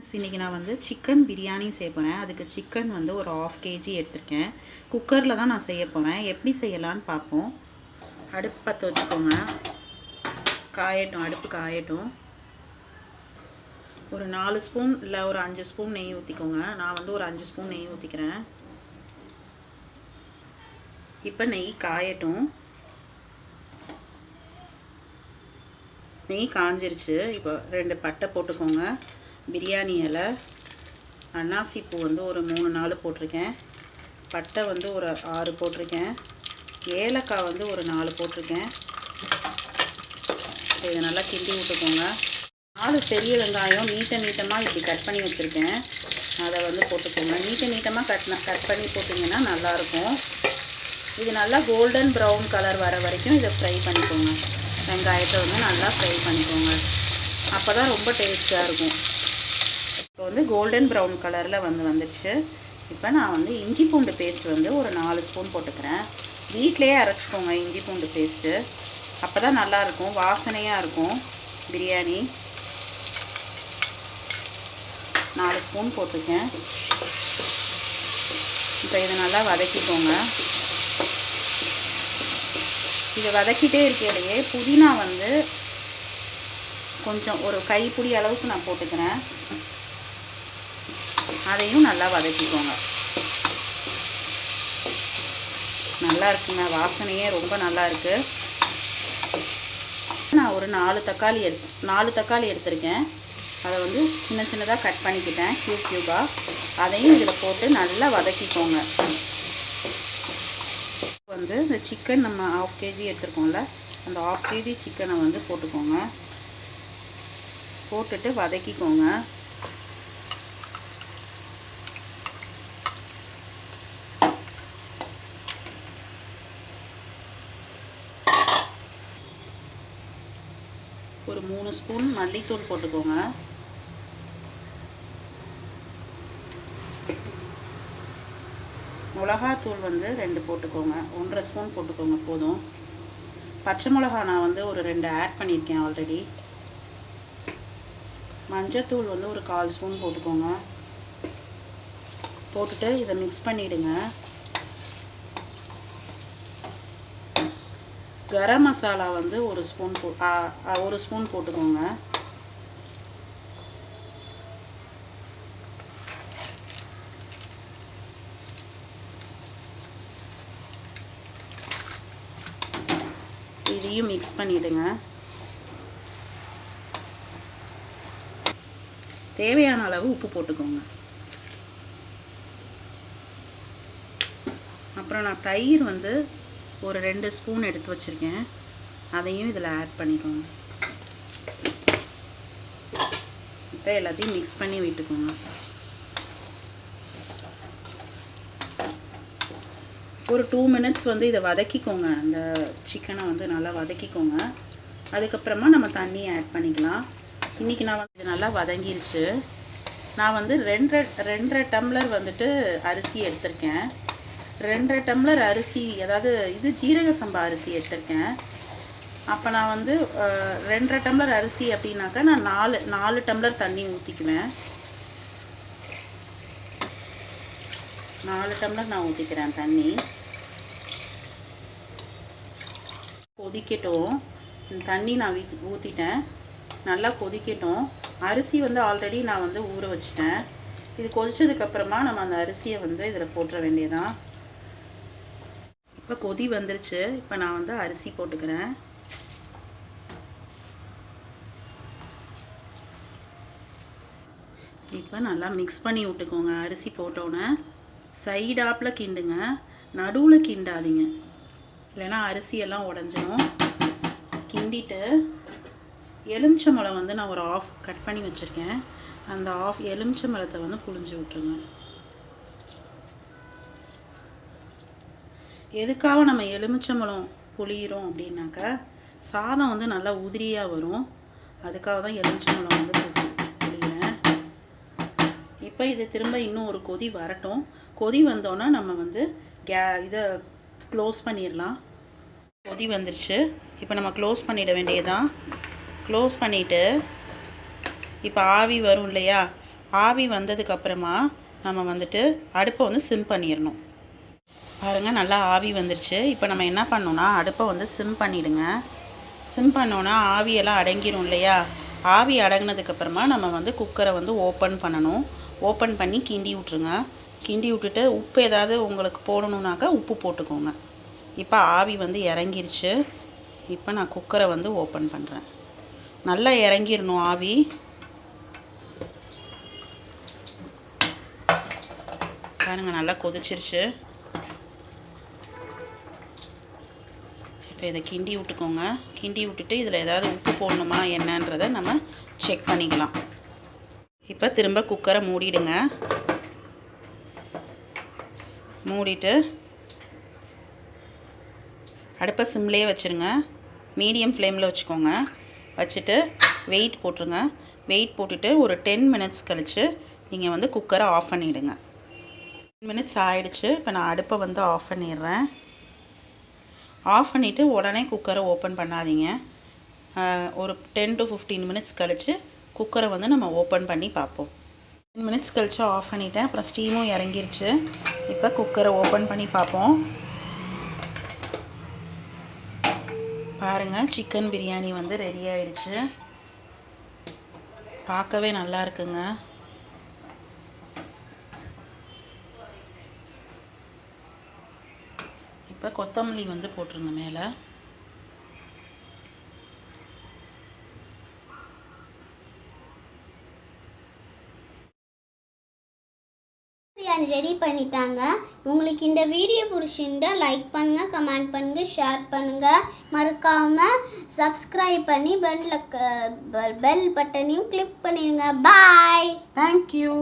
Friends இன்றைக்கி நான் வந்து சிக்கன் பிரியாணி செய்ய போகிறேன் அதுக்கு சிக்கன் வந்து ஒரு ஆஃப் கேஜி எடுத்திருக்கேன். குக்கரில் தான் நான் செய்ய போகிறேன் எப்படி செய்யலான்னு பார்ப்போம். அடுப்பு பற்ற வச்சுக்கோங்க. காயட்டும் அடுப்பு காயட்டும். ஒரு நாலு ஸ்பூன் இல்லை ஒரு அஞ்சு ஸ்பூன் நெய் ஊற்றிக்கோங்க நான் வந்து ஒரு அஞ்சு ஸ்பூன் நெய் ஊற்றிக்கிறேன் இப்போ நெய் காயட்டும். நெய் காஞ்சிருச்சு. இப்போ ரெண்டு பட்டை போட்டுக்கோங்க. பிரியாணி இலை அன்னாசி பூ வந்து ஒரு மூணு நாலு போட்டிருக்கேன். பட்டை வந்து ஒரு ஆறு போட்டிருக்கேன். ஏலக்காய் வந்து ஒரு நாலு போட்டிருக்கேன். இதை நல்லா கிண்டி விட்டுக்கோங்க. நாலு பெரிய வெங்காயம் நீட்ட நீட்டமாக இப்படி கட் பண்ணி வச்சுருக்கேன். அதை வந்து போட்டுக்கோங்க. நீட்ட நீட்டமாக கட் கட் பண்ணி போட்டிங்கன்னா நல்லாயிருக்கும் இது நல்லா கோல்டன் ப்ரௌன் கலர் வர வரைக்கும் இதை ஃப்ரை பண்ணிக்கோங்க. வெங்காயத்தை வந்து நல்லா ஃப்ரை பண்ணிக்கோங்க. அப்போ தான் ரொம்ப டேஸ்ட்டாக இருக்கும். வந்து கோல்டன் ப்ரௌன் கலரில் வந்து வந்துடுச்சு இப்போ நான் வந்து இஞ்சி பூண்டு பேஸ்ட் வந்து ஒரு நாலு ஸ்பூன் போட்டுக்கிறேன். வீட்டிலையே அரைச்சிக்கோங்க இஞ்சி பூண்டு பேஸ்ட்டு அப்போ தான் நல்லாயிருக்கும். வாசனையாக இருக்கும். பிரியாணி. நாலு ஸ்பூன் போட்டுக்கேன் இப்போ இதை நல்லா வதக்கிக்கோங்க. இதை வதக்கிட்டே இருக்கையிலேயே புதினா வந்து கொஞ்சம் ஒரு கைப்பிடி அளவுக்கு நான் போட்டுக்கிறேன். அதையும் நல்லா வதக்கிக்கோங்க. நல்லா இருக்குங்க. வாசனையே ரொம்ப நல்லா இருக்கு. நான் ஒரு நாலு தக்காளி எடுத்து நாலு தக்காளி எடுத்திருக்கேன். அதை வந்து சின்ன சின்னதாக கட் பண்ணிக்கிட்டேன். க்யூப் க்யூபாக அதையும் இதில் போட்டு நல்லா வதக்கிக்கோங்க. வந்து இந்த சிக்கன் நம்ம ஆஃப் கேஜி எடுத்துருக்கோம்ல அந்த ஆஃப் கேஜி சிக்கனை வந்து போட்டுக்கோங்க. போட்டுட்டு வதக்கிக்கோங்க. ஒரு மூணு ஸ்பூன் மல்லித்தூள் போட்டுக்கோங்க. மிளகாத்தூள் வந்து ரெண்டு போட்டுக்கோங்க. ஒன்றரை ஸ்பூன் போட்டுக்கோங்க போதும். பச்சை மிளகா நான் வந்து ஒரு ரெண்டு ஆட் பண்ணியிருக்கேன் ஆல்ரெடி மஞ்சத்தூள் வந்து ஒரு கால் ஸ்பூன் போட்டுக்கோங்க. போட்டுட்டு இதை மிக்ஸ் பண்ணிவிடுங்க கரம் மசாலா வந்து ஒரு ஸ்பூன் போ ஒரு ஸ்பூன் போட்டுக்கோங்க. இதையும் மிக்ஸ் பண்ணிவிடுங்க தேவையான அளவு உப்பு போட்டுக்கோங்க. அப்புறம் நான் தயிர் வந்து ஒரு ரெண்டு ஸ்பூன் எடுத்து வச்சுருக்கேன். அதையும் இதில் ஆட் பண்ணிக்கோங்க. இப்போ எல்லாத்தையும் மிக்ஸ் பண்ணி விட்டுக்கோங்க. ஒரு டூ மினிட்ஸ் வந்து இதை வதக்கிக்கோங்க. அந்த சிக்கனை வந்து நல்லா வதக்கிக்கோங்க. அதுக்கப்புறமா நம்ம தண்ணி ஆட் பண்ணிக்கலாம். இன்றைக்கி நான் வந்து இது நல்லா வதங்கிருச்சு. நான் வந்து ரெண்டரை ரெண்டரை டம்ளர் வந்துட்டு அரிசி எடுத்திருக்கேன். ரெண்டரை டம்ளர் அரிசி அதாவது இது ஜீரக சம்பா அரிசி எடுத்திருக்கேன். அப்போ நான் வந்து ரெண்டரை டம்ளர் அரிசி அப்படின்னாக்கா நான் நாலு நாலு டம்ளர் தண்ணி ஊற்றிக்குவேன் நாலு டம்ளர் நான் ஊற்றிக்கிறேன் தண்ணி. கொதிக்கட்டும். தண்ணி நான் வீ ஊற்றிட்டேன் நல்லா கொதிக்கட்டும். அரிசி வந்து ஆல்ரெடி நான் வந்து ஊற வச்சிட்டேன். இது கொதிச்சதுக்கப்புறமா நம்ம அந்த அரிசியை வந்து இதில் போட்டுற வேண்டியதான் இப்போ கொதி வந்துருச்சு. இப்போ நான் வந்து அரிசி போட்டுக்கிறேன். இப்போ நல்லா மிக்ஸ் பண்ணி விட்டுக்கோங்க. அரிசி போட்டோன்னே சைடாப்பில் கிண்டுங்க. நடுவில் கிண்டாதீங்க. இல்லைன்னா அரிசியெல்லாம் உடஞ்சிரும். கிண்டிட்டு எலுமிச்சம்பழம் வந்து நான் ஒரு ஆஃப் கட் பண்ணி வச்சுருக்கேன். அந்த ஆஃப் எலுமிச்சம்பழத்தை வந்து புழிஞ்சு விட்ருங்க எதுக்காக நம்ம எலுமிச்சம்பழம் புளியிறோம் அப்படின்னாக்கா சாதம் வந்து நல்லா உதிரியாக வரும். அதுக்காக தான் எலுமிச்சம்பழம் வந்து புளியிறேன். இப்போ இது திரும்ப இன்னும் ஒரு கொதி வரட்டும். கொதி வந்தோன்னா நம்ம வந்து கே இதை க்ளோஸ் பண்ணிடலாம். கொதி வந்துருச்சு. இப்போ நம்ம க்ளோஸ் பண்ணிட வேண்டியதான் க்ளோஸ் பண்ணிவிட்டு இப்போ ஆவி வரும் இல்லையா? ஆவி வந்ததுக்கப்புறமா நம்ம வந்துட்டு அடுப்பை வந்து சிம் பண்ணிடணும். பாருங்கள் நல்லா ஆவி வந்துருச்சு. இப்போ நம்ம என்ன பண்ணோம்னா அடுப்பை வந்து சிம் பண்ணிவிடுங்க சிம் பண்ணோன்னா ஆவியெல்லாம் அடங்கிரும் இல்லையா? ஆவி அடங்கினதுக்கப்புறமா நம்ம வந்து குக்கரை வந்து ஓப்பன் பண்ணணும். ஓப்பன் பண்ணி கிண்டி விட்ருங்க கிண்டி விட்டுட்டு உப்பு ஏதாவது உங்களுக்கு போடணுன்னாக்கா உப்பு போட்டுக்கோங்க. இப்போ ஆவி வந்து இறங்கிருச்சு. இப்போ நான் குக்கரை வந்து ஓப்பன் பண்ணுறேன் நல்லா இறங்கிடணும் ஆவி. பாருங்க நல்லா கொதிச்சிருச்சு. இப்போ இதை கிண்டி விட்டுக்கோங்க. கிண்டி விட்டுட்டு இதில் ஏதாவது உப்பு போடணுமா என்னன்றதை நம்ம செக் பண்ணிக்கலாம். இப்போ திரும்ப குக்கரை மூடிடுங்க. மூடிட்டு அடுப்பை சிம்லேயே வச்சுருங்க. மீடியம் ஃப்ளேமில் வச்சுக்கோங்க. வச்சுட்டு வெயிட் போட்டுருங்க. வெயிட் போட்டுட்டு ஒரு டென் மினிட்ஸ் கழித்து நீங்கள் வந்து குக்கரை ஆஃப் பண்ணிவிடுங்க டென் மினிட்ஸ் ஆகிடுச்சு இப்போ நான் அடுப்பை வந்து ஆஃப் பண்ணிடுறேன். ஆஃப் பண்ணிவிட்டு உடனே குக்கரை ஓப்பன் பண்ணாதீங்க. ஒரு டென் டு ஃபிஃப்டீன் மினிட்ஸ் கழித்து குக்கரை வந்து நம்ம ஓப்பன் பண்ணி பார்ப்போம். டென் மினிட்ஸ் கழித்து ஆஃப் பண்ணிவிட்டேன் அப்புறம் ஸ்டீமும் இறங்கிருச்சு. இப்போ குக்கரை ஓப்பன் பண்ணி பார்ப்போம். பாருங்கள் சிக்கன் பிரியாணி வந்து ரெடி ஆயிடுச்சு. பார்க்கவே நல்லா இருக்குங்க. இப்போ கொத்தமல்லி வந்து போட்டுருங்க மேலே. பிரியாணி ரெடி பண்ணிட்டாங்க. உங்களுக்கு இந்த வீடியோ பிடிச்சிருந்தா லைக் பண்ணுங்க கமெண்ட் பண்ணுங்க ஷேர் பண்ணுங்க. மறக்காம சப்ஸ்கிரைப் பண்ணி பெல்ல பெல் பட்டனையும் கிளிக் பண்ணிடுங்க பாய் தேங்க்யூ